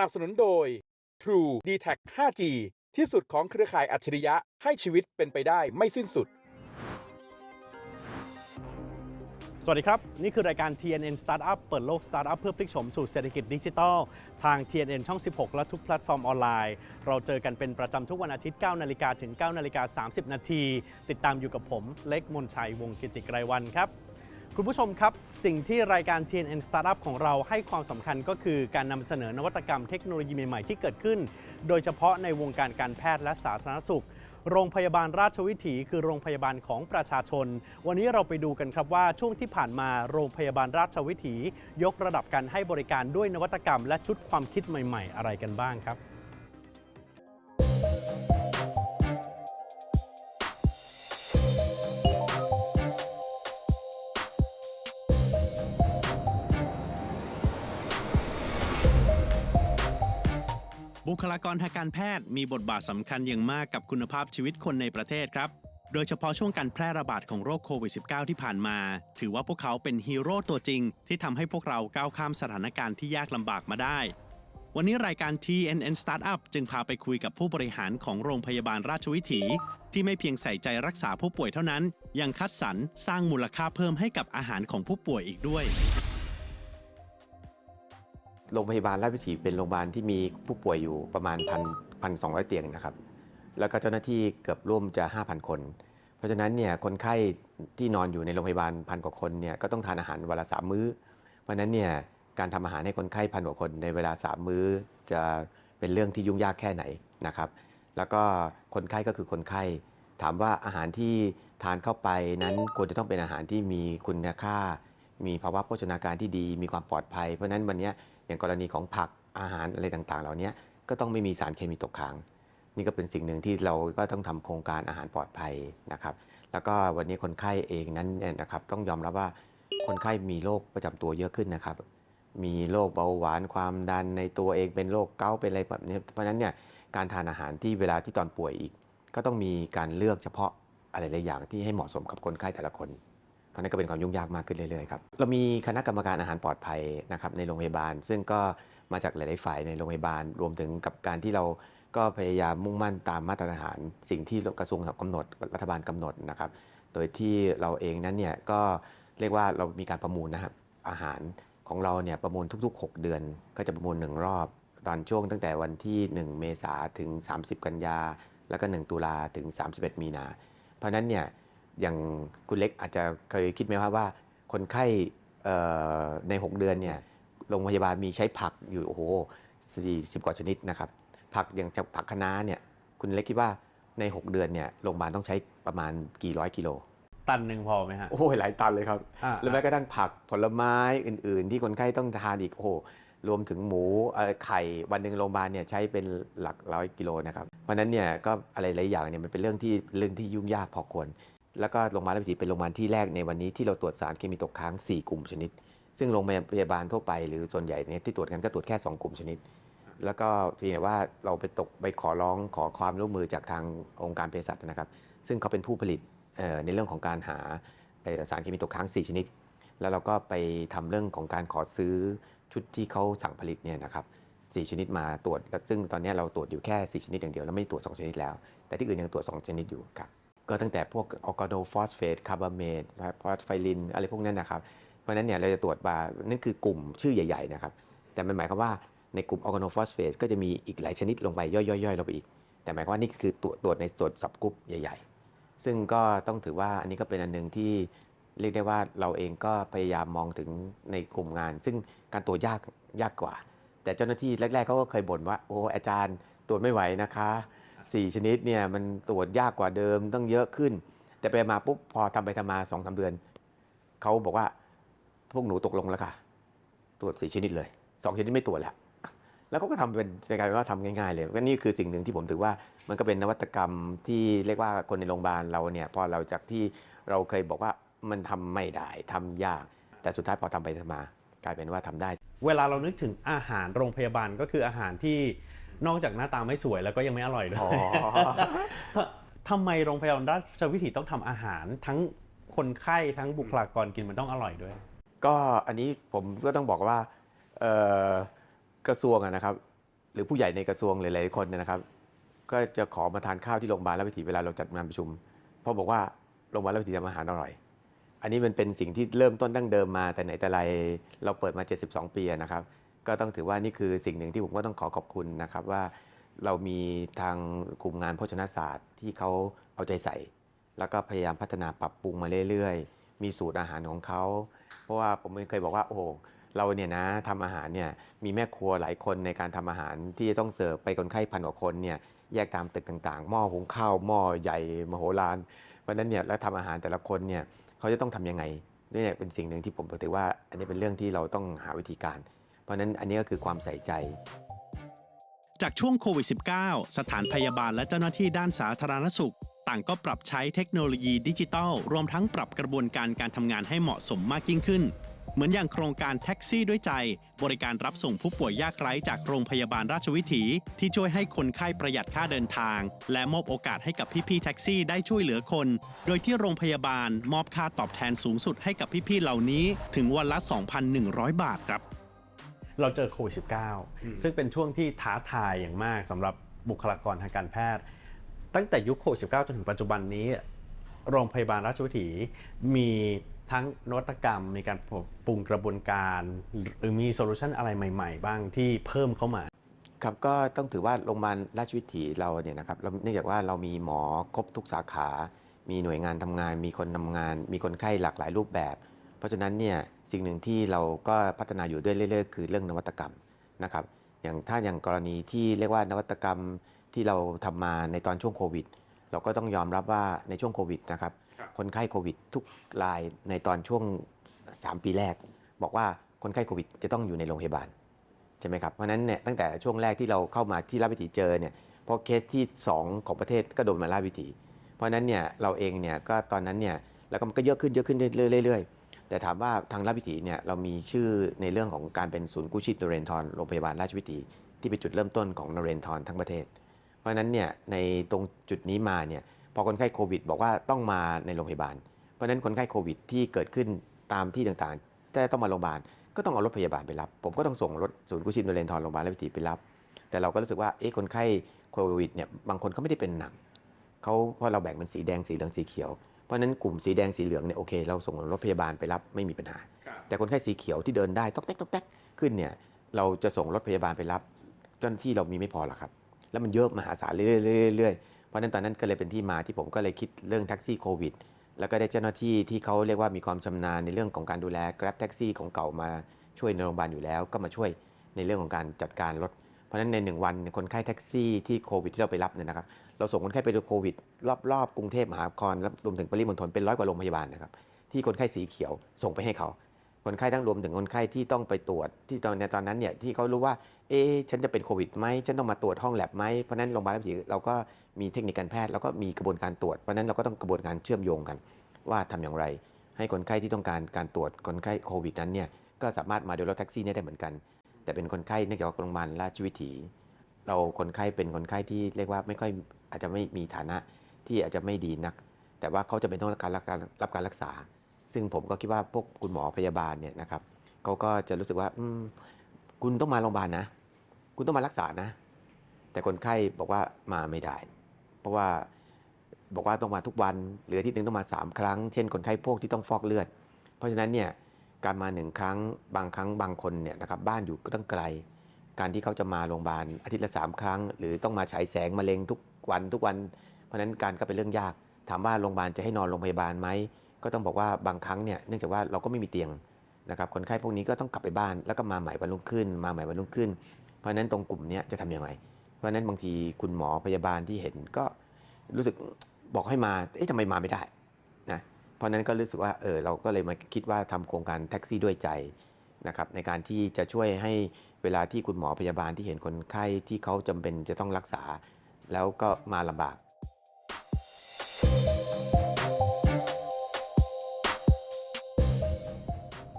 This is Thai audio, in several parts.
นับสนุนโดย True d t a c 5G ที่สุดของเครือข่ายอัจฉริยะให้ชีวิตเป็นไปได้ไม่สิ้นสุด สวัสดีครับ นี่คือรายการ TNN Startup เปิดโลก Startup เพื่อพลิกโฉมสู่เศรษฐกิจดิจิทัล ทาง TNN ช่อง 16 และทุกแพลตฟอร์มออนไลน์ เราเจอกันเป็นประจำทุกวันอาทิตย์ 9 นาฬิกาถึง 9 นาฬิกา 30 นาที ติดตามอยู่กับผม เล็กมนชัยวงกิติไกรวันครับ คุณผู้ชมครับ สิ่งที่รายการ TNN Startup ของเราให้ความสำคัญก็คือการนำเสนอนวัตกรรมเทคโนโลยีใหม่ ๆ ที่เกิดขึ้น โดยเฉพาะในวงการการแพทย์และสาธารณสุข โรงพยาบาลราชวิถี คือโรงพยาบาลของประชาชน วันนี้เราไปดูกันครับว่าช่วงที่ผ่านมาโรงพยาบาลราชวิถี ยกระดับการให้บริการด้วยนวัตกรรม และชุดความคิดใหม่ ๆ อะไรกันบ้างครับ ลากรทางการแพทย์มีบทบาทสำคัญอย่างมากกับคุณภาพชีวิตคนในประเทศครับ โดยเฉพาะช่วงการแพร่ระบาดของโรคโควิด -19 ที่ผ่านมา ถือว่าพวกเขาเป็นฮีโร่ตัวจริง ที่ทำให้พวกเราก้าวข้ามสถานการณ์ที่ยากลำบากมาได้ วันนี้รายการ TNN Startup จึงพาไปคุยกับผู้บริหารของโรงพยาบาลราชวิถี ที่ไม่เพียงใส่ใจรักษาผู้ป่วยเท่านั้น ยังคัดสรรสร้างมูลค่าเพิ่มให้กับอาหารของผู้ป่วยอีกด้วย โรงพยาบาลราชวิถีเป็นโรงพยาบาลที่มีผู้ป่วยอยู่ประมาณพันพันสองเตียงนะครับแล้วก็เจ้าหน้าที่เกือบร่วมจะ 5,000 คน เพราะฉะนั้นเนี่ยคนไข้ที่นอนอยู่ในโรงพยาบาลพันกว่าคนเนี่ยก็ต้องทานอาหารวันละสามมื้อ เพราะฉะนั้นเนี่ยการทำอาหารให้คนไข้พันกว่าคนในเวลาสามมื้อ จะเป็นเรื่องที่ยุ่งยากแค่ไหนนะครับ แล้วก็คนไข้ก็คือคนไข้ ถามว่าอาหารที่ทานเข้าไปนั้นควรจะต้องเป็นอาหารที่มีคุณค่า มีภาวะโภชนาการที่ดี มีความปลอดภัย เพราะฉะนั้นวันนี้ อย่างกรณีของผักอาหารอะไรต่างๆ เหล่านี้ก็ต้องไม่มีสารเคมีตกค้าง นี่ก็เป็นสิ่งหนึ่งที่เราก็ต้องทำโครงการอาหารปลอดภัยนะครับ แล้วก็วันนี้คนไข้เองนั้นนะครับ ต้องยอมรับว่าคนไข้มีโรคประจำตัวเยอะขึ้นนะครับ มีโรคเบาหวานความดันในตัวเองเป็นโรคเกาต์เป็นอะไรแบบนี้เพราะฉะนั้นเนี่ยการทานอาหารที่เวลาที่ตอนป่วยอีก ก็ต้องมีการเลือกเฉพาะอะไรหลายอย่างที่ให้เหมาะสมกับคนไข้แต่ละคน เพราะนั้นก็เป็นความยุ่งยากมากขึ้นเรื่อยๆครับเรามีคณะกรรมการอาหารปลอดภัยนะครับในโรงพยาบาล ซึ่งก็มาจากหลายๆฝ่ายในโรงพยาบาล รวมถึงกับการที่เราก็พยายามมุ่งมั่นตามมาตรฐาน สิ่งที่กระทรวงกำหนดรัฐบาลกำหนดนะครับ โดยที่เราเองนั้นเนี่ยก็เรียกว่าเรามีการประมูลนะครับอาหารของเราเนี่ยประมูลทุก ๆ 6 เดือน ก็จะประมูลหนึ่งรอบ ตอนช่วงตั้งแต่วันที่ 1 เมษาถึง 30 กันยา แล้วก็ 1 ตุลาถึง 31 มีนา เพราะนั้นเนี่ย อย่างคุณเล็กอาจจะเคยคิดไหมว่าว่า คนไข้เอ่อใน 6 เดือนเนี่ยโรงพยาบาลมีใช้ผักอยู่โอ้โห40กว่าชนิดนะครับ ผักอย่างผักคะน้าเนี่ยคุณเล็กคิดว่าใน 6 เดือนเนี่ยโรงพยาบาลต้องใช้ประมาณกี่ร้อยกิโลตันหนึ่งพอไหมฮะโอ้ยหลายตันเลยครับอ่าแล้วแม้กระทั่งผักผลไม้อื่น ๆ ที่คนไข้ต้องทานอีกโอ้โหรวมถึงหมูเอ่อไข่วันหนึ่งโรงพยาบาลเนี่ยใช้เป็นหลักร้อยกิโลนะครับเพราะฉะนั้นเนี่ยก็อะไรหลายอย่างเนี่ยมันเป็นเรื่องที่เรื่องที่ยุ่งยากพอควร แล้วก็โรงพยาบาลราชวิถีเป็นโรงพยาบาลที่แรกในวันนี้ที่เราตรวจสารเคมีตกค้าง 4 กลุ่มชนิด ซึ่งโรงพยาบาลทั่วไปหรือส่วนใหญ่เนี่ยที่ตรวจกันก็ตรวจแค่ 2 กลุ่มชนิด แล้วก็เพียงแต่ว่าเราไปตกไปขอร้องขอความร่วมมือจากทางองค์การเภสัชนะครับ ซึ่งเขาเป็นผู้ผลิตในเรื่องของการหาสารเคมีตกค้าง 4 ชนิด แล้วเราก็ไปทำเรื่องของการขอซื้อชุดที่เขาสั่งผลิตเนี่ยนะครับ4ชนิดมาตรวจ ซึ่งตอนนี้เราตรวจอยู่แค่ 4 ชนิดอย่างเดียวแล้วไม่ตรวจ 2 ชนิดแล้ว แต่ที่อื่นยังตรวจ 2 ชนิดอยู่ครับ ก็ตั้งแต่พวกออกาโดฟอสเฟตคาร์บาเมตฟอสไฟลินอะไรพวกนั้นนะครับ เพราะนั้นเนี่ยเราจะตรวจมานั่นคือกลุ่มชื่อใหญ่ ๆ นะครับ แต่มันหมายความว่าในกลุ่มออร์แกโนฟอสเฟตก็จะมีอีกหลายชนิดลงไปย่อยๆๆลงไปอีก แต่หมายความว่านี่คือตรวจตรวจในส่วนสับกรุ๊ปใหญ่ ๆ ซึ่งก็ต้องถือว่าอันนี้ก็เป็นอันหนึ่งที่เรียกได้ว่าเราเองก็พยายามมองถึงในกลุ่มงาน ซึ่งการตรวจยากยากกว่า แต่เจ้าหน้าที่แรกๆเขาก็เคยบ่นว่าโอ้อาจารย์ตรวจไม่ไหวนะคะ สี่ชนิดเนี่ยมันตรวจยากกว่าเดิมต้องเยอะขึ้น แต่ไปมาปุ๊บพอทำไปทำมาสองสาเดือน เขาบอกว่าพวกหนูตกลงแล้วค่ะ ตรวจสี่ชนิดเลยสองชนิดไม่ตรวจแล้วแล้วเขาก็ทำเป็นกลายเป็นว่าทำง่ายๆเลยก็นี่คือสิ่งหนึ่งที่ผมถือว่ามันก็เป็นนวัตกรรมที่เรียกว่าคนในโรงพยาบาลเราเนี่ยพอเราจากที่เราเคยบอกว่ามันทำไม่ได้ทำยาก แต่สุดท้ายพอทำไปทำมา กลายเป็นว่าทำได้ เวลาเรานึกถึงอาหารโรงพยาบาลก็คืออาหารที่ นอกจากหน้าตาไม่สวยแล้วก็ยังไม่อร่อยด้วยอ๋อททำไมโรงพยาบาลราชวิถีต้องทำอาหาร ทั้งคนไข้ทั้งบุคลากรกินมันต้องอร่อยด้วย ก็อันนี้ผมก็ต้องบอกว่าเอ่อกระทรวงอะนะครับ หรือผู้ใหญ่ในกระทรวงหลายๆคนเนยนะครับ ก็จะขอมาทานข้าวที่โรงพยาบาลราชวิถีเวลาเราจัดงานประชุม เพราะบอกว่าโรงพยาบาลราชวิถีทำอาหารอร่อย อันนี้มันเป็นสิ่งที่เริ่มต้นดั้งเดิมมาแต่ไหนแต่ไรเราเปิดมา 72 ปีอะนะครับ ก็ต้องถือว่านี่คือสิ่งหนึ่งที่ผมก็ต้องขอขอบคุณนะครับว่าเรามีทางกลุ่มงานโภชนาศาสตร์ที่เขาเอาใจใส่ แล้วก็พยายามพัฒนาปรับปรุงมาเรื่อยๆ มีสูตรอาหารของเขา เพราะว่าผมเคยบอกว่าโอ้เราเนี่ยนะทำอาหารเนี่ยมีแม่ครัวหลายคนในการทำอาหารที่จะต้องเสิร์ฟไปคนไข้พันกว่าคนเนี่ยแยกตามตึกต่างๆ หม้อหุงข้าวหม้อใหญ่มโหฬารเพราะนั้นเนี่ยแล้วทำอาหารแต่ละคนเนี่ยเขาจะต้องทำยังไงนี่เป็นสิ่งหนึ่งที่ผมถือว่า อันนี้เป็นเรื่องที่เราต้องหาวิธีการ เพราะฉะนั้นอันนี้ก็คือความใส่ใจ จากช่วงโควิด -19 สถานพยาบาลและเจ้าหน้าที่ด้านสาธารณสุข ต่างก็ปรับใช้เทคโนโลยีดิจิทัล รวมทั้งปรับกระบวนการการทำงานให้เหมาะสมมากยิ่งขึ้น เหมือนอย่างโครงการแท็กซี่ด้วยใจ บริการรับส่งผู้ป่วยยากไร้จากโรงพยาบาลราชวิถี ที่ช่วยให้คนไข้ประหยัดค่าเดินทาง และมอบโอกาสให้กับพี่ๆแท็กซี่ได้ช่วยเหลือคน โดยที่โรงพยาบาลมอบค่าตอบแทนสูงสุดให้กับพี่ๆเหล่านี้ ถึงวันละ 2,100 บาทครับ เราเจอโควิด -19 ซึ่งเป็นช่วงที่ท้าทายอย่างมากสำหรับบุคลากรทางการแพทย์ ตั้งแต่ยุคโควิด19จนถึงปัจจุบันนี้ โรงพยาบาลราชวิถีมีทั้งนวัตกรรมมีการปรับปรุงกระบวนการหรือมีโซลูชันอะไรใหม่ ๆ บ้างที่เพิ่มเข้ามาครับก็ต้องถือว่าโรงพยาบาลราชวิถีเราเนี่ยนะครับเราเนื่องจากว่าเรามีหมอครบทุกสาขา มีหน่วยงานทำงาน มีคนทำงาน มีคนไข้หลากหลายรูปแบบ เพราะฉะนั้นเนี่ย สิ่งหนึ่งที่เราก็พัฒนาอยู่ด้วยเรื่อยๆ คือเรื่องนวัตกรรมนะครับ อย่างถ้าอย่างกรณีที่เรียกว่านวัตกรรมที่เราทำมาในตอนช่วงโควิด เราก็ต้องยอมรับว่าในช่วงโควิดนะครับครับ คนไข้โควิด ทุกรายในตอนช่วง 3 ปีแรก บอกว่าคนไข้โควิด จะต้องอยู่ในโรงพยาบาลใช่ไหมครับ เพราะฉะนั้นเนี่ยตั้งแต่ช่วงแรกที่เราเข้ามาที่ราชวิถีเจอเนี่ยเพราะเคสที่ 2 ของประเทศก็โดนมาราชวิถี เพราะฉะนั้นเนี่ยเราเองเนี่ยก็ตอนนั้นเนี่ยแล้วก็มันก็เยอะขึ้นเยอะขึ้นเรื่อยๆ แต่ถามว่าทางราชวิถีเนี่ยเรามีชื่อในเรื่องของการเป็นศูนย์กู้ชีพนเรนทรโรงพยาบาลราชวิถีที่เป็นจุดเริ่มต้นของนเรนทรทั้งประเทศ เพราะฉะนั้นเนี่ยในตรงจุดนี้มาเนี่ยพอคนไข้โควิด บอกว่าต้องมาในโรงพยาบาล เพราะฉะนั้นคนไข้โควิดที่เกิดขึ้นตามที่ต่างๆแต่ต้องมาโรงพยาบาลก็ต้องเอารถพยาบาลไปรับ ผมก็ต้องส่งรถศูนย์กู้ชีพนเรนทรโรงพยาบาลราชวิถีไปรับ แต่เราก็รู้สึกว่าเอ๊ะคนไข้โควิดเนี่ยบางคนเขาไม่ได้เป็นหนักเขาเพราะเราแบ่งเป็นสีแดงสีเหลืองสีเขียว ราะฉะนั้นกลุ่มสีแดงสีเหลืองเนี่ยโอเค เราส่งรถพยาบาลไปรับไม่มีปัญหา แต่คนไข้สีเขียวที่เดินได้ต๊อกแต๊กต๊อกแต๊กขึ้นเนี่ยเราจะส่งรถพยาบาลไปรับเจ้าหน้าที่เรามีไม่พอหรอกครับ แล้วมันเยอะมหาศาลเรื่อยๆเรื่อยๆเพราะฉะนั้นตอนนั้นก็เลยเป็นที่มาที่ผมก็เลยคิดเรื่องแท็กซี่โควิดแล้วก็ได้เจ้าหน้าที่ที่เขาเรียกว่ามีความชำนาญในเรื่องของการดูแล Grab แท็กซี่ของเก่ามาช่วยในโรงพยาบาลอยู่แล้ว ก็มาช่วยในเรื่องของการจัดการรถ เพราะฉะนั้นในหนึ่งวันคนไข้แท็กซี่ที่โควิดที่เราไปรับเนี่ยนะครับ เราส่งคนไข้ไปดูโควิด รอบๆกรุงเทพมหานครและรวมถึงปริมณฑลเป็นร้อยกว่าโรงพยาบาลนะครับที่คนไข้สีเขียวส่งไปให้เขา คนไข้ทั้งรวมถึงคนไข้ที่ต้องไปตรวจ ที่ตอนในตอนนั้นเนี่ยที่เขารู้ว่าเอ๊ะฉันจะเป็นโควิดไหมฉันต้องมาตรวจห้องแลบไหมเพราะนั้นโรงพยาบาลราชวิถีเราก็มีเทคนิคการแพทย์แล้วก็มีกระบวนการตรวจเพราะนั้นเราก็ต้องกระบวนการเชื่อมโยงกัน ว่าทำอย่างไร ให้คนไข้ที่ต้องการการตรวจคนไข้โควิดนั้นเนี่ยก็สามารถมาโดยรถแท็กซี่นี่ยได้เหมือนกัน แต่เป็นคนไข้เนื่องจากโรงพยาบาลราชวิถี เราคนไข้เป็นคนไข้ที่เรียกว่าไม่ค่อยอาจจะไม่มีฐานะที่อาจจะไม่ดีนัก แต่ว่าเขาจะเป็นต้องรับการรับการรับการรักษา ซึ่งผมก็คิดว่าพวกคุณหมอพยาบาลเนี่ยนะครับเขาก็จะรู้สึกว่าอืมคุณต้องมาโรงพยาบาลนะ คุณต้องมารักษานะ แต่คนไข้บอกว่ามาไม่ได้ เพราะว่าบอกว่าต้องมาทุกวันหรือที่หนึ่งต้องมา 3 ครั้ง เช่นคนไข้พวกที่ต้องฟอกเลือด เพราะฉะนั้นเนี่ยการมาหนึ่งครั้งบางครั้งบางคนเนี่ยนะครับบ้านอยู่ก็ต้องไกล การที่เขาจะมาโรงพยาบาลอาทิตย์ละสามครั้ง หรือต้องมาฉายแสงมะเร็งทุกวันทุกวัน เพราะนั้นการก็เป็นเรื่องยาก ถามว่าโรงพยาบาลจะให้นอนโรงพยาบาลไหมก็ต้องบอกว่าบางครั้งเนี่ยเนื่องจากว่าเราก็ไม่มีเตียงนะครับคนไข้พวกนี้ก็ต้องกลับไปบ้านแล้วก็มาใหม่วันรุ่งขึ้น มาใหม่วันรุ่งขึ้น เพราะนั้นตรงกลุ่มนี้จะทำย่างไรเพราะนั้นบางทีคุณหมอพยาบาลที่เห็นก็รู้สึกบอกให้มาเอ๊ะทำไมมาไม่ได้นะเพราะฉะนั้นก็รู้สึกว่าเออเราก็เลยมาคิดว่าทำโครงการแท็กซี่ด้วยใจ นะครับในการที่จะช่วยให้เวลาที่คุณหมอพยาบาลที่เห็นคนไข้ที่เขาจำเป็นจะต้องรักษา แล้วก็มาลำบาก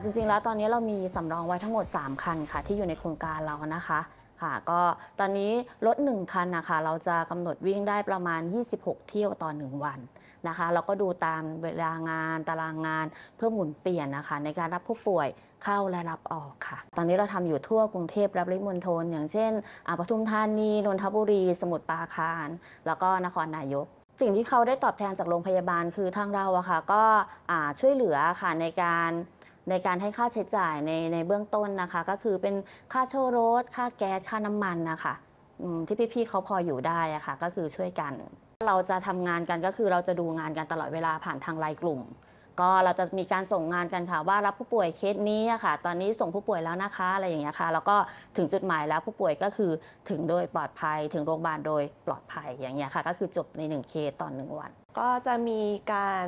จริงๆแล้วตอนนี้เรามีสำรองไว้ทั้งหมด 3 คันค่ะ ที่อยู่ในโครงการเรานะคะค่ะก็ตอนนี้รถ1คันนะคะเราจะกำหนดวิ่งได้ประมาณ 26 เที่ยวต่อ 1 วัน นะคะแล้วก็ดูตามเวลางานตารางงานเพื่อหมุนเปลี่ยนนะคะ ในการรับผู้ป่วยเข้าและรับออกค่ะ ตอนนี้เราทำอยู่ทั่วกรุงเทพและปริมณฑลอย่างเช่นปทุมธานีนนทบุรี สมุทรปราการ แล้วก็นครนายกสิ่งที่เขาได้ตอบแทนจากโรงพยาบาลคือทางเราอะค่ะก็ช่วยเหลือค่ะในการในการให้ค่าใช้จ่ายในในเบื้องต้นนะคะ ก็คือเป็นค่าเช่ารถ ค่าแก๊สค่าน้ำมันนะคะที่พี่ๆเขาพออยู่ได้อะค่ะก็คือช่วยกัน เราจะทำงานกันก็คือเราจะดูงานกันตลอดเวลาผ่านทางไลน์กลุ่ม ก็เราจะมีการส่งงานกันค่ะว่ารับผู้ป่วยเคสนี้ค่ะ ตอนนี้ส่งผู้ป่วยแล้วนะคะอะไรอย่างเงี้ยค่ะ แล้วก็ถึงจุดหมายแล้วผู้ป่วยก็คือถึงโดยปลอดภัย ถึงโรงพยาบาลโดยปลอดภัยอย่างเงี้ยค่ะ ก็คือจบในหนึ่งเคสต่อหนึ่งวัน ก็จะมีการ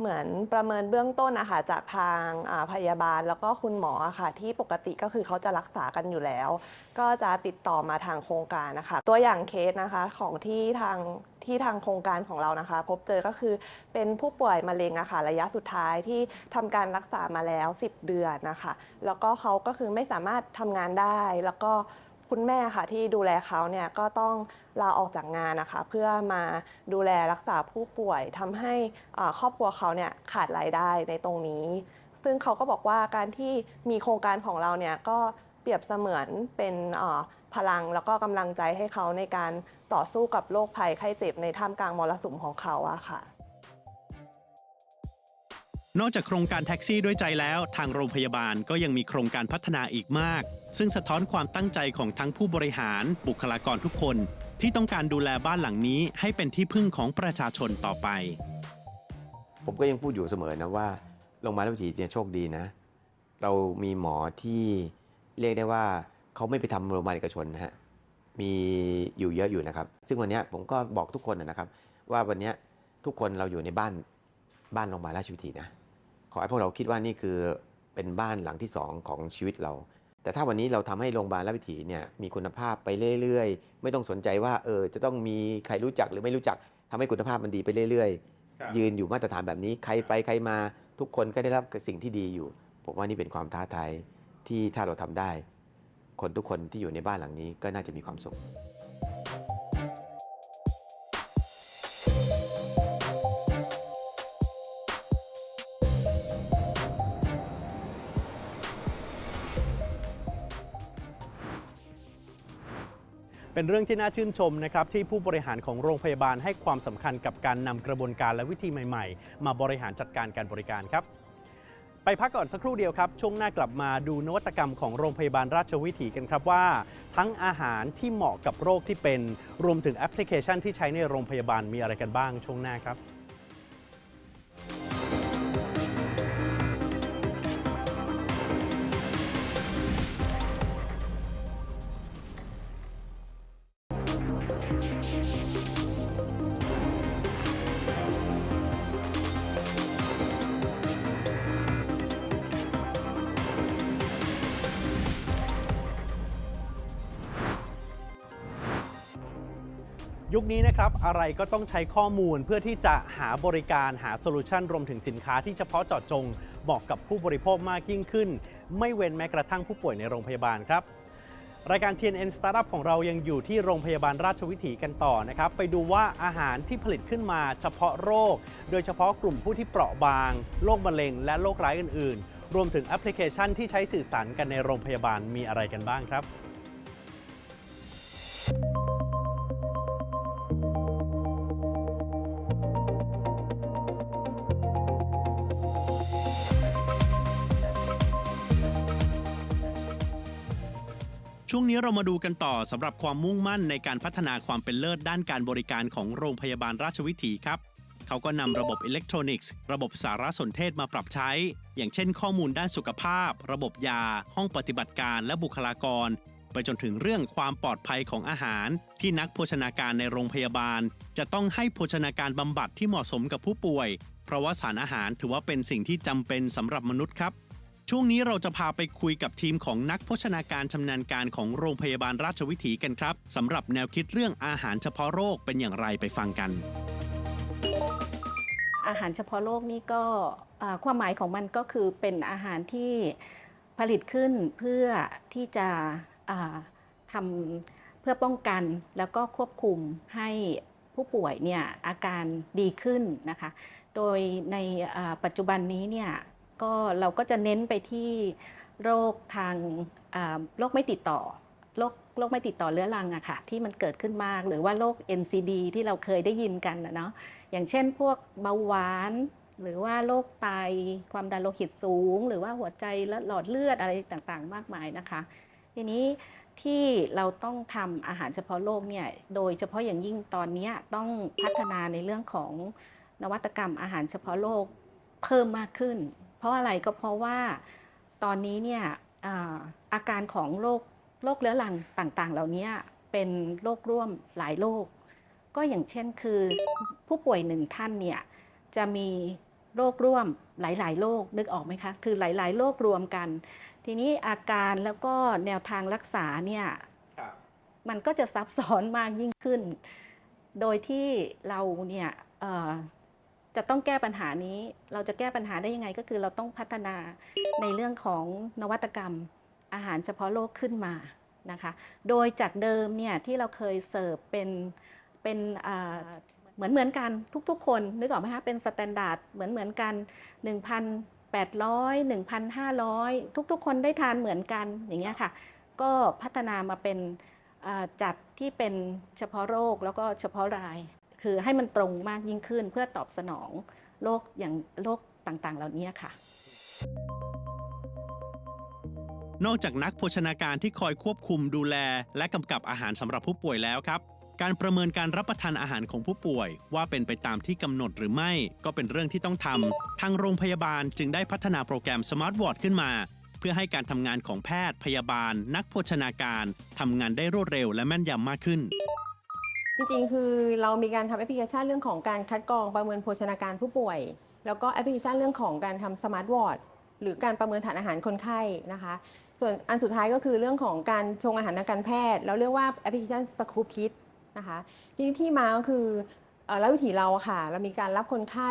เหมือนประเมินเบื้องต้นนะคะจากทางพยาบาลแล้วก็คุณหมอะค่ะ ที่ปกติก็คือเขาจะรักษากันอยู่แล้ว ก็จะติดต่อมาทางโครงการนะคะ ตัวอย่างเคสนะคะของที่ทางที่ทางโครงการของเรานะคะ พบเจอก็คือเป็นผู้ป่วยมะเร็งอะค่ะระยะสุดท้ายที่ทำการรักษามาแล้ว 10 เดือนนะคะ แล้วก็เขาก็คือไม่สามารถทำงานได้แล้วก็ คุณแม่ค่ะที่ดูแลเขาเนี่ยก็ต้องลาออกจากงานนะคะ เพื่อมาดูแลรักษาผู้ป่วยทำให้ครอบครัวเขาเนี่ยขาดรายได้ในตรงนี้ ซึ่งเขาก็บอกว่าการที่มีโครงการของเราเนี่ยก็เปรียบเสมือนเป็นพลังแล้วก็กำลังใจให้เขาในการต่อสู้กับโรคภัยไข้เจ็บในท่ามกลางมรสุมของเขาอะค่ะนอกจากโครงการแท็กซี่ด้วยใจแล้ว ทางโรงพยาบาลก็ยังมีโครงการพัฒนาอีกมาก ซึ่งสะท้อนความตั้งใจของทั้งผู้บริหารบุคลากรทุกคน ที่ต้องการดูแลบ้านหลังนี้ให้เป็นที่พึ่งของประชาชนต่อไป ผมก็ยังพูดอยู่เสมอนะว่าโรงพยาบาลราชวิถีเนี่ยโชคดีนะ เรามีหมอที่เรียกได้ว่าเขาไม่ไปทำโรงพยาบาลเอกชนนะฮะมีอยู่เยอะอยู่นะครับ ซึ่งวันนี้ผมก็บอกทุกคนนะครับ ว่าวันนี้ทุกคนเราอยู่ในบ้านบ้านโรงพยาบาลราชวิถีนะขอให้พวกเราคิดว่านี่คือเป็นบ้านหลังที่สองของชีวิตเรา แต่ถ้าวันนี้เราทำให้โรงพยาบาลราชวิถีเนี่ยมีคุณภาพไปเรื่อยๆ ไม่ต้องสนใจว่าเออจะต้องมีใครรู้จักหรือไม่รู้จักทำให้คุณภาพมันดีไปเรื่อยๆ ยืนอยู่มาตรฐานแบบนี้ใครไปใครมาทุกคนก็ได้รับสิ่งที่ดีอยู่ ผมว่านี่เป็นความท้าทายที่ถ้าเราทำได้ คนทุกคนที่อยู่ในบ้านหลังนี้ก็น่าจะมีความสุข เป็นเรื่องที่น่าชื่นชมนะครับที่ผู้บริหารของโรงพยาบาลให้ความสำคัญกับการนำกระบวนการและวิธีใหม่ๆ มาบริหารจัดการการบริการครับ ไปพักก่อนสักครู่เดียวครับ ช่วงหน้ากลับมาดูนวัตกรรมของโรงพยาบาลราชวิถีกันครับว่า ทั้งอาหารที่เหมาะกับโรคที่เป็น รวมถึงแอปพลิเคชันที่ใช้ในโรงพยาบาลมีอะไรกันบ้างช่วงหน้าครับ ยุคนี้นะครับอะไรก็ต้องใช้ข้อมูลเพื่อที่จะหาบริการหาโซลูชันรวมถึงสินค้าที่เฉพาะเจาะจงเหมาะกับผู้บริโภคมากยิ่งขึ้น ไม่เว้นแม้กระทั่งผู้ป่วยในโรงพยาบาลครับ รายการ TNN Startup ของเรายังอยู่ที่โรงพยาบาลราชวิถีกันต่อนะครับ ไปดูว่าอาหารที่ผลิตขึ้นมาเฉพาะโรค โดยเฉพาะกลุ่มผู้ที่เปราะบางโรคมะเร็ง และโรคร้ายอื่น ๆ รวมถึงแอปพลิเคชันที่ใช้สื่อสารกันในโรงพยาบาลมีอะไรกันบ้างครับ ช่วงนี้เรามาดูกันต่อสำหรับความมุ่งมั่นในการพัฒนาความเป็นเลิศด้านการบริการของโรงพยาบาลราชวิถีครับ เขาก็นำระบบอิเล็กทรอนิกส์ ระบบสารสนเทศมาปรับใช้ อย่างเช่นข้อมูลด้านสุขภาพ ระบบยา ห้องปฏิบัติการและบุคลากร ไปจนถึงเรื่องความปลอดภัยของอาหาร ที่นักโภชนาการในโรงพยาบาล จะต้องให้โภชนาการบำบัดที่เหมาะสมกับผู้ป่วย เพราะว่าสารอาหารถือว่าเป็นสิ่งที่จำเป็นสำหรับมนุษย์ครับ ช่วงนี้เราจะพาไปคุยกับทีมของนักโภชนาการชำนาญการของโรงพยาบาลราชวิถีกันครับสำหรับแนวคิดเรื่องอาหารเฉพาะโรคเป็นอย่างไรไปฟังกัน อาหารเฉพาะโรคนี่ก็ความหมายของมันก็คือเป็นอาหารที่ผลิตขึ้นเพื่อที่จะทำเพื่อป้องกันแล้วก็ควบคุมให้ผู้ป่วยเนี่ยอาการดีขึ้นนะคะ โดยในปัจจุบันนี้เนี่ย ก็เราก็จะเน้นไปที่โรคทางโรคไม่ติดต่อโรคโรคไม่ติดต่อเรื้อรังอะค่ะที่มันเกิดขึ้นมากหรือว่าโรค NCD ที่เราเคยได้ยินกันนะเนาะอย่างเช่นพวกเบาหวาน หรือว่าโรคไตความดันโลหิตสูง หรือว่าหัวใจและหลอดเลือดอะไรต่างๆ มากมายนะคะ ทีนี้ที่เราต้องทำอาหารเฉพาะโรคเนี่ยโดยเฉพาะอย่างยิ่งตอนนี้ต้องพัฒนาในเรื่องของนวัตกรรมอาหารเฉพาะโรคเพิ่มมากขึ้น เพราะอะไรก็เพราะว่าตอนนี้เนี่ยอ่าอาการของโรคโรคเรื้อรังต่างๆ เหล่านี้เป็นโรคร่วมหลายโรคก็อย่างเช่นคือผู้ป่วยหนึ่งท่านเนี่ยจะมีโรคร่วมหลาย ๆ โรคนึกออกไหมคะคือหลาย ๆ โรครวมกัน ทีนี้อาการแล้วก็แนวทางรักษาเนี่ยครับมันก็จะซับซ้อนมากยิ่งขึ้น โดยที่เราเนี่ยเอ่อ จะต้องแก้ปัญหานี้ เราจะแก้ปัญหาได้ยังไงก็คือเราต้องพัฒนาในเรื่องของนวัตกรรมอาหารเฉพาะโรคขึ้นมานะคะ โดยจากเดิมเนี่ยที่เราเคยเสิร์ฟเป็นเป็นเหมือนเหมือนกันทุกๆ คนนึกออกไหมคะเป็นสแตนดาร์ดเหมือนเหมือนกัน 1,800 1,500 ทุกๆ คนได้ทานเหมือนกันอย่างเงี้ยค่ะ ก็พัฒนามาเป็นจัดที่เป็นเฉพาะโรคแล้วก็เฉพาะราย คือให้มันตรงมากยิ่งขึ้น เพื่อตอบสนองโรคอย่างโรคต่างๆ เหล่านี้ค่ะ นอกจากนักโภชนาการที่คอยควบคุมดูแล และกำกับอาหารสำหรับผู้ป่วยแล้วครับ การประเมินการรับประทานอาหารของผู้ป่วย ว่าเป็นไปตามที่กำหนดหรือไม่ ก็เป็นเรื่องที่ต้องทำทางโรงพยาบาลจึงได้พัฒนาโปรแกรม Smart Ward ขึ้นมาเพื่อให้การทำงานของแพทย์ พยาบาล นักโภชนาการทำงานได้รวดเร็วและแม่นยำมากขึ้น จริงๆ คือเรามีการทำแอปพลิเคชันเรื่องของการคัดกรองประเมินโภชนาการผู้ป่วย แล้วก็แอปพลิเคชันเรื่องของการทำสมาร์ทวอร์ดหรือการประเมินฐานอาหารคนไข้นะคะ ส่วนอันสุดท้ายก็คือเรื่องของการชงอาหารทางการแพทย์ เราเรียกว่าแอปพลิเคชันสครูปคิดนะคะที่ที่มาก็คือแล้ววิถีเราค่ะ เรามีการรับคนไข้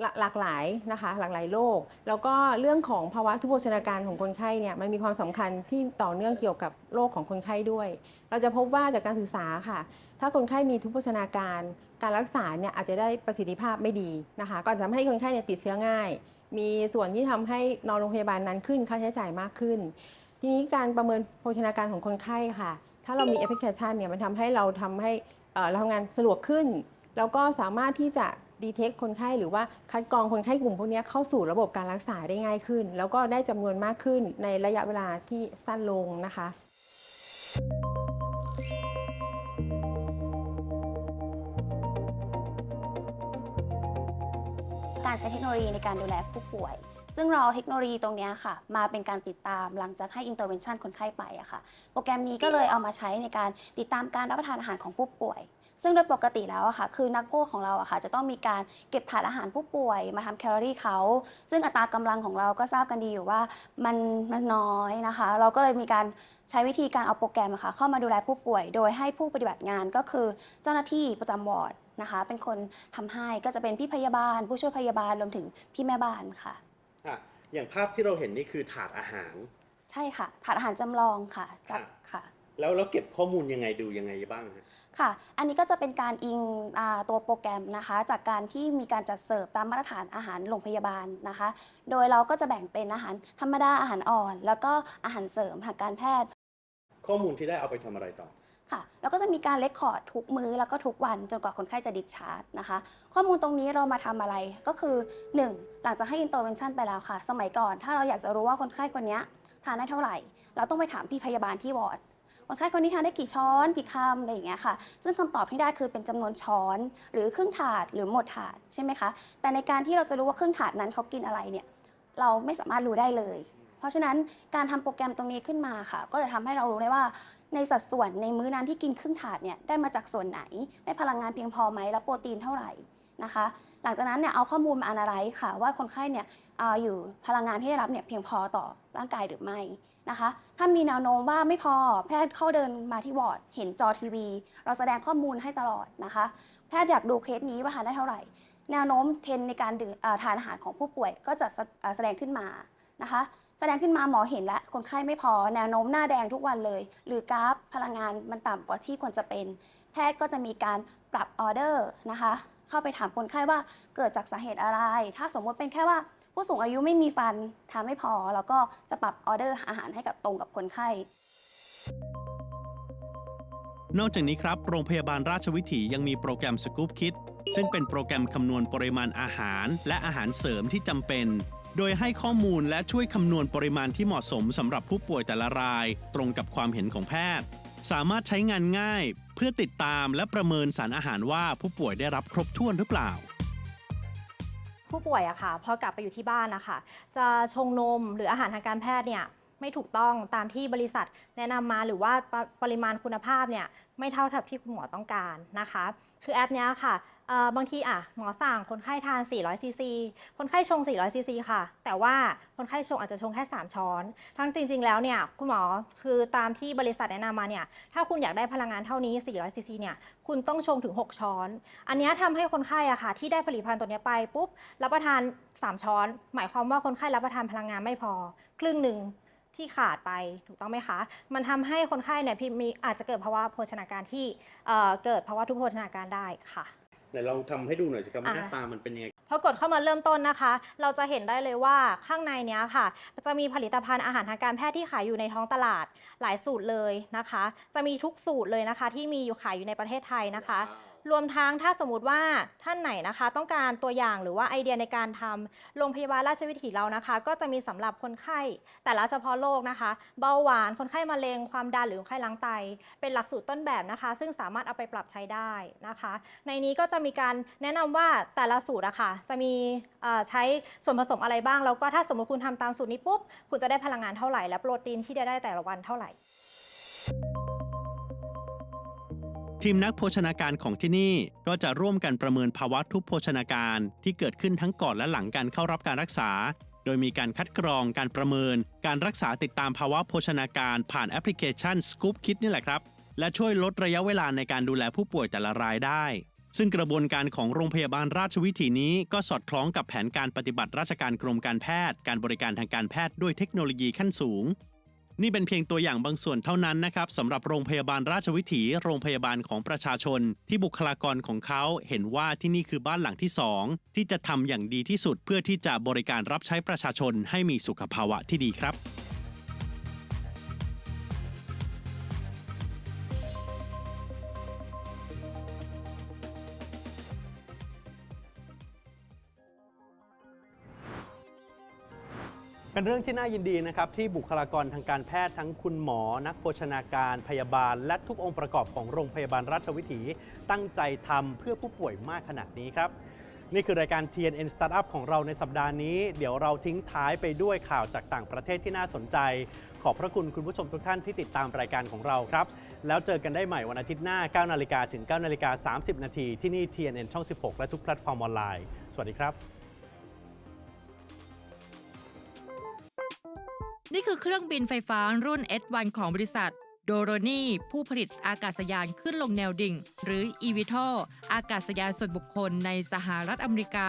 หลาหลากหลายนะคะหลากหลายโรคแล้วก็เรื่องของภาวะทุพโภชนาการของคนไข้เนี่ยมันมีความสำคัญที่ต่อเนื่องเกี่ยวกับโรคของคนไข้ด้วย เราจะพบว่าจากการศึกษาค่ะ ถ้าคนไข้มีทุพโภชนาการ การรักษาเนี่ยอาจจะได้ประสิทธิภาพไม่ดีนะคะก็อาจจะทำให้คนไข้เนี่ยติดเชื้อง่าย มีส่วนที่ทำให้นอนโรงพยาบาลนานขึ้นค่าใช้จ่ายมากขึ้น ทีนี้การประเมินโภชนาการของคนไข้ค่ะ ถ้าเรามีแอปพลิเคชันเนี่ยมันทำให้เราทำให้เราทำงานสะดวกขึ้น แล้วก็สามารถที่จะ ดีเทคคนไข้หรือว่าคัดกรองคนไข้กลุ่มพวกนี้เข้าสู่ระบบการรักษาได้ง่ายขึ้น แล้วก็ได้จำนวนมากขึ้นในระยะเวลาที่สั้นลงนะคะการใช้เทคโนโลยีในการดูแลผู้ป่วย ซึ่งเราเทคโนโลยีตรงนี้ค่ะ มาเป็นการติดตามหลังจากให้ intervention คนไข้ไปอะค่ะ โปรแกรมนี้ก็เลยเอามาใช้ในการติดตามการรับประทานอาหารของผู้ป่วย ซึ่งโดยปกติแล้วอะค่ะ คือนักโภชของเราอะค่ะ จะต้องมีการเก็บถาดอาหารผู้ป่วยมาทำแคลอรี่เขา ซึ่งอัตรากำลังของเราก็ทราบกันดีอยู่ว่ามันมันน้อยนะคะ เราก็เลยมีการใช้วิธีการเอาโปรแกรมอะค่ะ เข้ามาดูแลผู้ป่วย โดยให้ผู้ปฏิบัติงานก็คือเจ้าหน้าที่ประจำวอร์ดนะคะ เป็นคนทำให้ก็จะเป็นพี่พยาบาล ผู้ช่วยพยาบาลรวมถึงพี่แม่บ้านค่ะ ค่ะ อย่างภาพที่เราเห็นนี่คือถาดอาหาร ใช่ค่ะ ถาดอาหารจำลองค่ะจัดค่ะค่ะ แล้วแล้วเก็บข้อมูลยังไงดูยังไงบ้างฮะ ค่ะ อันนี้ก็จะเป็นการอิงอ่าตัวโปรแกรมนะคะ จากการที่มีการจัดเสิร์ฟตามมาตรฐานอาหารโรงพยาบาลนะคะ โดยเราก็จะแบ่งเป็นอาหารธรรมดาอาหารอ่อน แล้วก็อาหารเสริมทางการแพทย์ข้อมูลที่ได้เอาไปทำอะไรต่อ ค่ะแล้วก็จะมีการเลคคอร์ดทุกมื้อแล้วก็ทุกวันจนกว่าคนไข้จะดิชาร์จนะคะ ข้อมูลตรงนี้เรามาทำอะไรก็คือ 1. หลังจากให้ intervention ไปแล้วค่ะ สมัยก่อน ถ้าเราอยากจะรู้ว่าคนไข้คนเนี้ยทานได้เท่าไหร่ เราต้องไปถามพี่พยาบาลที่วอร์ด คนไข้คนนี้ทานได้กี่ช้อนกี่คำอะไรอย่างเงี้ยค่ะ ซึ่งคำตอบที่ได้คือเป็นจำนวนช้อน หรือครึ่งถาดหรือหมดถาดใช่ไหมคะ แต่ในการที่เราจะรู้ว่าครึ่งถาดนั้นเขากินอะไรเนี่ยเราไม่สามารถรู้ได้เลย เพราะฉะนั้นการทำโปรแกรมตรงนี้ขึ้นมาค่ะ ก็จะทำให้เรารู้ได้ว่าในสัดส่วนในมื้อนั้นที่กินครึ่งถาดเนี่ยได้มาจากส่วนไหน ได้พลังงานเพียงพอไหมและโปรตีนเท่าไหร่นะคะ หลังจากนั้นเนี่ยเอาข้อมูลมาอนาไลซ์ค่ะ ว่าคนไข้เนี่ยอยู่พลังงานที่ได้รับเนี่ยเพียงพอต่อร่างกายหรือไม่นะคะ ถ้ามีแนวโน้มว่าไม่พอแพทย์เข้าเดินมาที่วอร์ดเห็นจอทีวี เราแสดงข้อมูลให้ตลอดนะคะ แพทย์อยากดูเคสนี้ว่าทานได้เท่าไหร่ แนวโน้มเทนในการดื่มทานอาหารของผู้ป่วยก็จะแสดงขึ้นมานะคะแสดงขึ้นมาหมอเห็นแล้วคนไข้ไม่พอแนวโน้มหน้าแดงทุกวันเลย หรือกราฟพลังงานมันต่ำกว่าที่ควรจะเป็น แพทย์ก็จะมีการปรับออเดอร์นะคะ เข้าไปถามคนไข้ว่าเกิดจากสาเหตุอะไร ถ้าสมมติเป็นแค่ว่าผู้สูงอายุไม่มีฟันทานไม่พอ แล้วก็จะปรับออเดอร์อาหารให้กับตรงกับคนไข้นอกจากนี้ครับ โรงพยาบาลราชวิถียังมีโปรแกรม Scoop Kit ซึ่งเป็นโปรแกรมคำนวณปริมาณอาหาร และอาหารเสริมที่จำเป็น โดยให้ข้อมูลและช่วยคำนวณปริมาณที่เหมาะสมสำหรับผู้ป่วยแต่ละราย ตรงกับความเห็นของแพทย์ สามารถใช้งานง่าย พื่อติดตามและประเมินสารอาหารว่าผู้ป่วยได้รับครบถ้วนหรือเปล่า ผู้ป่วยอะค่ะ พอกลับไปอยู่ที่บ้านนะคะจะชงนมหรืออาหารทางการแพทย์เนี่ยไม่ถูกต้องตามที่บริษัทแนะนำมาหรือว่าปรปริมาณคุณภาพเนี่ยไม่เท่ากับที่คุณหมอต้องการนะคะ คือแอปนี้ค่ะ บางทีอะหมอสั่งคนไข้ทาน 400ซีซีคนไข้ชง 400ซีซีค่ะ แต่ว่าคนไข้ชงอาจจะชงแค่ 3 ช้อน ทั้งจริง ๆ แล้วเนี่ยคุณหมอคือตามที่บริษัทแนะนำมาเนี่ยถ้าคุณอยากได้พลังงานเท่านี้ 400ซีซีเนี่ยคุณต้องชงถึง 6 ช้อน อันนี้ยทำให้คนไข้อะค่ะที่ได้ผลิตภัณฑ์ตัวนี้ไปปุ๊บรับประทาน 3 ช้อน หมายความว่าคนไข้รับประทานพลังงานไม่พอ ครึ่งหนึ่งที่ขาดไปถูกต้องไหมคะ มันทำให้คนไข้เนี่ยพี่มีอาจจะเกิดภาวะโภชนาการที่เเกิดภาวะทุพโภชนาการได้ค่ะ ไหนลองทำให้ดูหน่อยสิครับว่าอะ หน้าตามันเป็นยังไง พอกดเข้ามาเริ่มต้นนะคะ เราจะเห็นได้เลยว่าข้างในเนี้ยค่ะ จะมีผลิตภัณฑ์อาหารทางการแพทย์ที่ขายอยู่ในท้องตลาดหลายสูตรเลยนะคะ จะมีทุกสูตรเลยนะคะ ที่มีอยู่ขายอยู่ในประเทศไทยนะคะ รวมทั้งถ้าสมมติว่าท่านไหนนะคะ ต้องการตัวอย่างหรือว่าไอเดียในการทำโรงพยาบาลราชวิถีเรานะคะ ก็จะมีสำหรับคนไข้ แต่ละเฉพาะโรคนะคะ เบาหวานคนไข้มะเร็งความดันหรือคนไข้ล้างไต เป็นหลักสูตรต้นแบบนะคะ ซึ่งสามารถเอาไปปรับใช้ได้นะคะ ในนี้ก็จะมีการแนะนำว่าแต่ละสูตรอะค่ะจะมีใช้ส่วนผสมอะไรบ้าง แล้วก็ถ้าสมมติคุณทำตามสูตรนี้ปุ๊บคุณจะได้พลังงานเท่าไหร่และโปรตีนที่ได้ได้แต่ละวันเท่าไหร่ ทีมนักโภชนาการของที่นี่ก็จะร่วมกันประเมินภาวะทุพโภชนาการที่เกิดขึ้นทั้งก่อนและหลังการเข้ารับการรักษา โดยมีการคัดกรองการประเมิน การรักษาติดตามภาวะโภชนาการผ่านแอปพลิเคชัน Scoop Kit นี่แหละครับ และช่วยลดระยะเวลาในการดูแลผู้ป่วยแต่ละรายได้ ซึ่งกระบวนการของโรงพยาบาลราชวิถีนี้ก็สอดคล้องกับแผนการปฏิบัติราชการกรมการแพทย์ การบริการทางการแพทย์ด้วยเทคโนโลยีขั้นสูง นี่เป็นเพียงตัวอย่างบางส่วนเท่านั้นนะครับสำหรับโรงพยาบาลราชวิถี โรงพยาบาลของประชาชน ที่บุคลากรของเขาเห็นว่าที่นี่คือบ้านหลังที่สองที่จะทำอย่างดีที่สุดเพื่อที่จะบริการรับใช้ประชาชนให้มีสุขภาวะที่ดีครับ เป็นเรื่องที่น่ายินดีนะครับ ที่บุคลากรทางการแพทย์ทั้งคุณหมอ นักโภชนาการพยาบาล และทุกองค์ประกอบของโรงพยาบาลราชวิถีตั้งใจทำเพื่อผู้ป่วยมากขนาดนี้ครับ นี่คือรายการ TNN Startup ของเราในสัปดาห์นี้ เดี๋ยวเราทิ้งท้ายไปด้วยข่าวจากต่างประเทศที่น่าสนใจ ขอบพระคุณคุณผู้ชมทุกท่านที่ติดตามรายการของเราครับ แล้วเจอกันได้ใหม่วันอาทิตย์หน้า 9 นาฬิกาถึง 9 นาฬิกา 30 นาทีที่นี่ TNN ช่อง 16 และทุกแพลตฟอร์มออนไลน์ สวัสดีครับ นี่คือเครื่องบินไฟฟ้ารุ่น S1 ของบริษัทโดโรนีผู้ผลิตอากาศยานขึ้นลงแนวดิ่ง หรือ eVTOL อากาศยานส่วนบุคคลในสหรัฐอเมริกา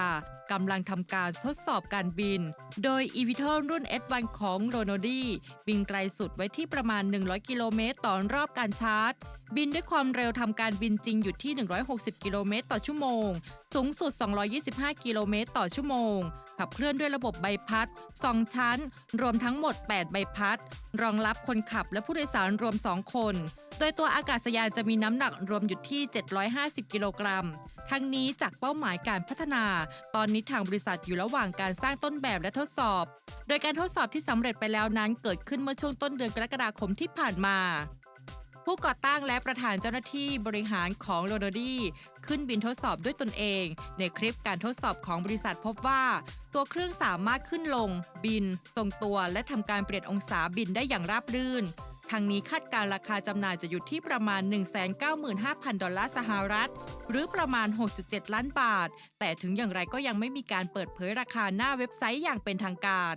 กำลังทำการทดสอบการบิน โดย eVTOL รุ่น S1 ของโรโนดีบินไกลสุดไว้ที่ประมาณ 100 กิโลเมตรต่อรอบการชาร์จ บินด้วยความเร็วทำการบินจริงอยู่ที่ 160 กิโลเมตรต่อชั่วโมง สูงสุด 225 กิโลเมตรต่อชั่วโมง ขับเคลื่อนด้วยระบบใบพัด 2 ชั้น รวมทั้งหมด 8 ใบพัด รองรับคนขับและผู้โดยสารรวม 2 คน โดยตัวอากาศยานจะมีน้ำหนักรวมอยู่ที่ 750 กิโลกรัม ทั้งนี้จากเป้าหมายการพัฒนา ตอนนี้ทางบริษัทอยู่ระหว่างการสร้างต้นแบบและทดสอบ โดยการทดสอบที่สำเร็จไปแล้วนั้นเกิดขึ้นเมื่อช่วงต้นเดือนกรกฎาคมที่ผ่านมา ผู้ก่อตั้งและประธานเจ้าหน้าที่บริหารของโรโนดีขึ้นบินทดสอบด้วยตนเอง ในคลิปการทดสอบของบริษัทพบว่า ตัวเครื่องสามารถขึ้นลง บิน ทรงตัว และทำการเปลี่ยนองศาบินได้อย่างราบรื่นทางนี้คาดการราคาจำหน่ายจะอยู่ที่ประมาณ 195,000 ดอลลาร์สหรัฐ หรือประมาณ 6.7 ล้านบาท แต่ถึงอย่างไรก็ยังไม่มีการเปิดเผยราคาหน้าเว็บไซต์อย่างเป็นทางการ